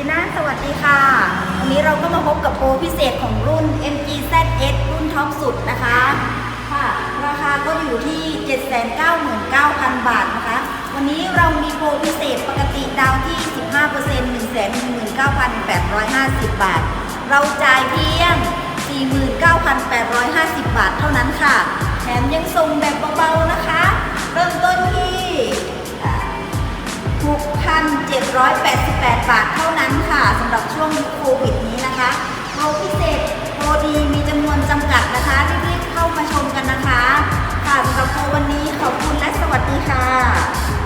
จีน่าสวัสดีค่ะ วันนี้เราก็มาพบกับโปรพิเศษของรุ่น MG ZS รุ่นท็อปสุดนะคะค่ะราคาก็อยู่ที่ 799,000 บาทนะคะ วันนี้เรามีโปรพิเศษปกติดาวที่ 15% 119,850 บาท เราจ่ายเพียง 49,850 บาทเท่านั้นค่ะ แถมยังส่งแบบเบาๆนะคะ 788 บาทเท่านั้นค่ะสำหรับช่วงโควิดนี้นะคะโปรพิเศษโปรดีมีจำนวนจำกัดนะคะรีบๆเข้ามาชมกันนะคะค่ะสำหรับโควันนี้ขอบคุณและสวัสดีค่ะ